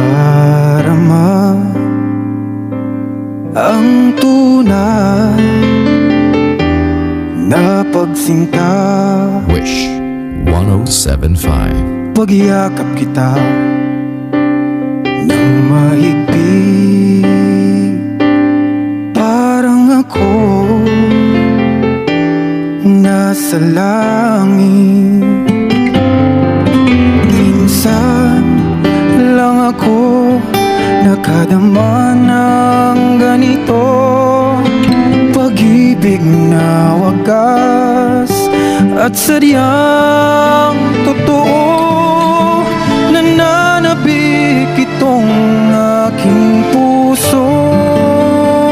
nadarama Ang tunay na pagsinta Wish 107.5 Pagyakap kita ng mahigpit Parang ako nasa langit. Minsan lang ako Nakadama ng ganito. Pag-ibig na wagas At sadyang totoo Nananabik itong